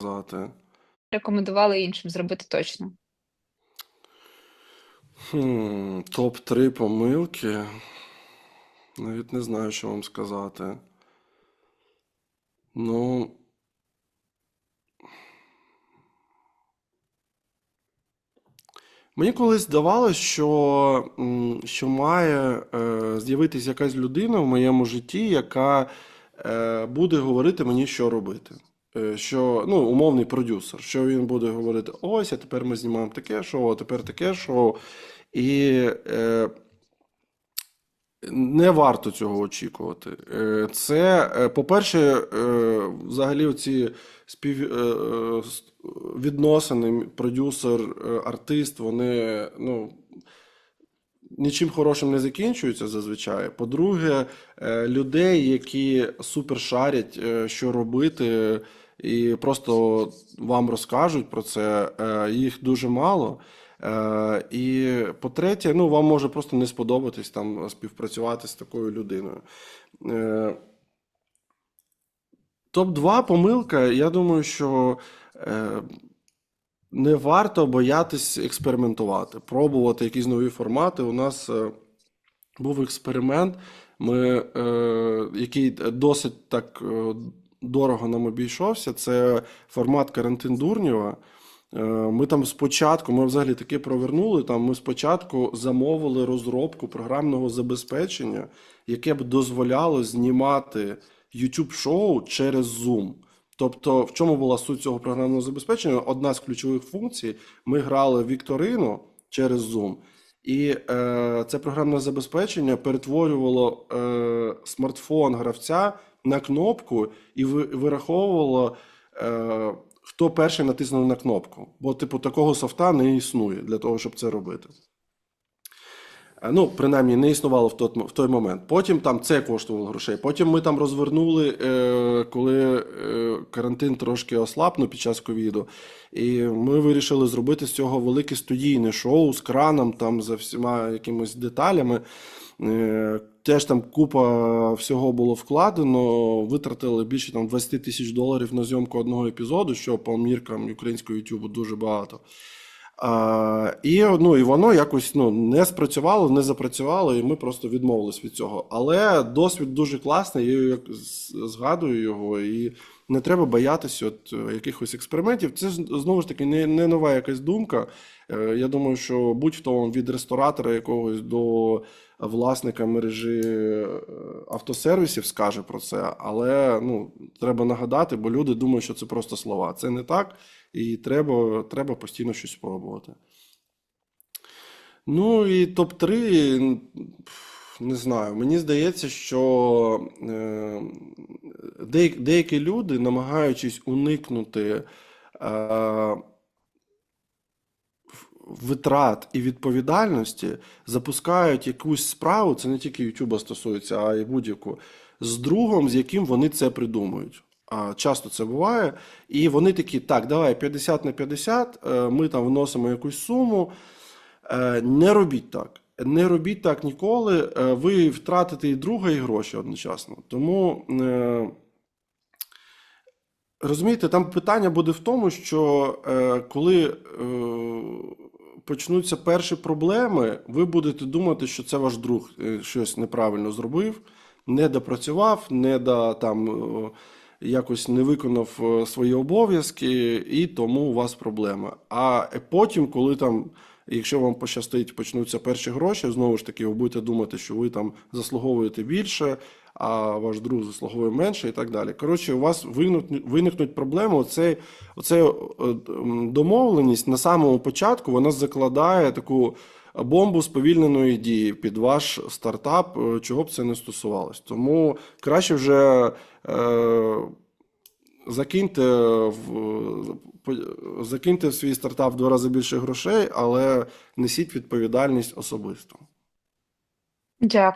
сказати. Рекомендували іншим зробити точно. Хм, топ-3 помилки. Навіть не знаю, що вам сказати. Ну. Мені колись здавалося, що, що має е, з'явитись якась людина в моєму житті, яка е, буде говорити мені, що робити. Е, що, ну, умовний продюсер, що він буде говорити: ось, а тепер ми знімаємо таке шоу, а тепер таке шоу. І е, не варто цього очікувати. Е, Це, е, по-перше, е, взагалі оці спів... е, е, продюсер, артист, вони ну, нічим хорошим не закінчуються зазвичай. По-друге, е, людей, які супер шарять, е, що робити, і просто вам розкажуть про це, е, їх дуже мало. І по-третє, ну, вам може просто не сподобатись там співпрацювати з такою людиною. Е, Топ-2 помилка, я думаю, що не варто боятись експериментувати, пробувати якісь нові формати. У нас е, був експеримент, ми, е, який досить так е, дорого нам обійшовся. Це формат карантин Дурнєва. Ми там спочатку, ми взагалі таки провернули. Там ми спочатку замовили розробку програмного забезпечення, яке б дозволяло знімати YouTube шоу через Zoom. Тобто, в чому була суть цього програмного забезпечення? Одна з ключових функцій: ми грали Вікторину через Zoom, і е, це програмне забезпечення перетворювало е, смартфон гравця на кнопку і вираховувало, е, хто перший натиснув на кнопку. Бо, типу, такого софта не існує для того, щоб це робити. Е, Ну, принаймні, не існувало в той, в той момент. Потім там це коштувало грошей. Потім ми там розвернули, е, коли е, карантин трошки ослаб ну, під час ковіду. І ми вирішили зробити з цього велике студійне шоу з краном, там за всіма якимись деталями. Е, Теж там купа всього було вкладено. Витратили більше там 20 тисяч доларів на зйомку одного епізоду, що по міркам українського Ютубу дуже багато. І, ну, і воно якось ну, не спрацювало, не запрацювало, і ми просто відмовились від цього. Але досвід дуже класний, я як згадую його, і не треба боятися от, е, якихось експериментів. Це знову ж таки не, не нова якась думка. Е, Я думаю, що будь-хто від ресторатора якогось до власника мережі е, автосервісів скаже про це, але ну, треба нагадати, бо люди думають, що це просто слова. Це не так. І треба, треба постійно щось пробувати. Ну і топ-3, не знаю. Мені здається, що деякі, люди, намагаючись уникнути е, витрат і відповідальності, запускають якусь справу, це не тільки Ютуба стосується, а й будь-яку, з другом, з яким вони це придумують. А часто це буває. І вони такі: так, давай 50 на 50, е, ми там вносимо якусь суму. Е, Не робіть так. Не робіть так ніколи. Е, Ви втратите і друга, і гроші одночасно. Тому. Розумієте, там питання буде в тому, що е, коли е, почнуться перші проблеми, ви будете думати, що це ваш друг е, щось неправильно зробив, не допрацював, не до там, е, якось не виконав е, свої обов'язки, і тому у вас проблема. А потім, коли там, якщо вам пощастить, почнуться перші гроші, знову ж таки, ви будете думати, що ви там заслуговуєте більше, а ваш друг заслуговує менше і так далі. Коротше, у вас виникнуть, виникнуть проблеми. Оце, оце е, домовленість на самому початку вона закладає таку бомбу сповільненої дії під ваш стартап, е, чого б це не стосувалось. Тому краще вже е, закиньте в, закиньте в свій стартап в два рази більше грошей, але несіть відповідальність особисто. Дякую.